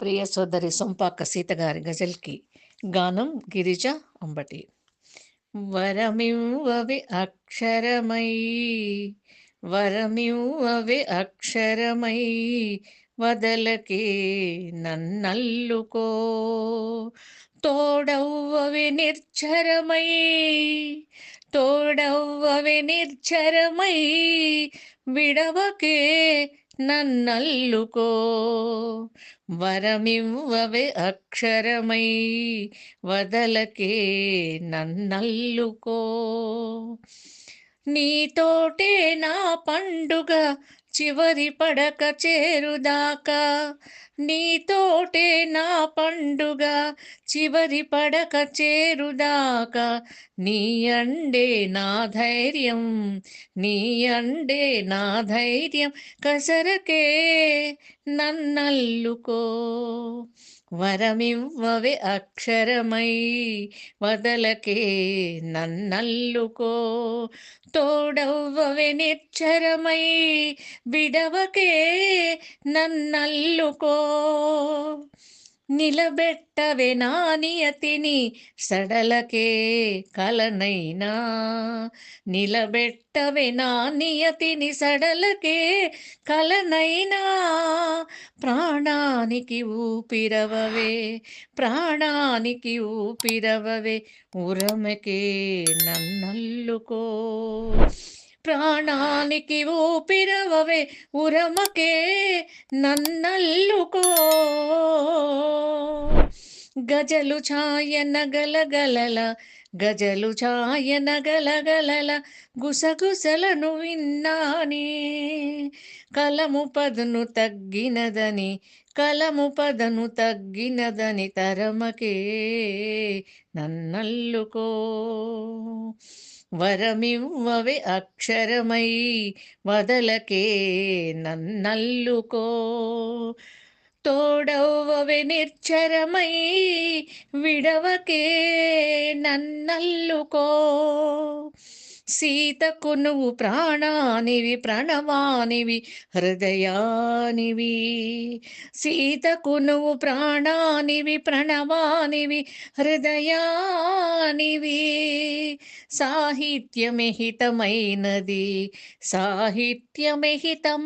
ప్రియ సోదరి సొంపాక సీతగారి గజల్కి గానం గిరిజ అంబటి. వరమివ్వవి అక్షరమై వరమివ్వవి అక్షరమై వదలకి నన్నల్లుకో. తోడవ్వవి నిర్చరమై తోడవ్వవి నిర్చరమై విడవకే నన్నల్లుకో. వరమివ్వవే అక్షరమై వదలకే నన్నల్లుకో. నీతోటే నా పండుగ చివరి పడక చేరుదాకా. నీతోటే నా పండుగ చివరి పడక చేరుదాకా. నీ అండే నా ధైర్యం నీ అండే నా ధైర్యం. కసరకే నన్నల్లుకో. వరమివ్వవే అక్షరమై వదలకే నన్నల్లుకో. తోడవ్వవే నిచ్చరమై విడవకే నన్నల్లుకో. నిలబెట్టవే నా నియతిని సడలకే కలనైనా. నిలబెట్టవే నా నియతిని సడలకే కలనైనా. ప్రాణానికి ఊపిరవవే ప్రాణానికి ఊపిరవవే ఉరమకే నన్నల్లుకో. ప్రాణానికి ఊపిరవవే ఉరమకే నన్నల్లుకో. గజలు ఛాయన గలగలల గజలు ఛాయన గలగలల గుసగుసలను విన్నానే. కలము పదును తగ్గినదని కలము పదను తగ్గినదని తరమకే నన్నల్లుకో. వరమివ్వవి అక్షరమై వదలకే నన్నల్లుకో. తోడవ్వవి నిర్చరమై విడవకే నన్నల్లుకో. సీతకు నువ్వు ప్రాణానివి ప్రణవానివి హృదయానివి. సీతకు నువ్వు ప్రాణానివి ప్రణవానివి హృదయానివి. సాహిత్యమిహితమైనది సాహిత్యమిహితమై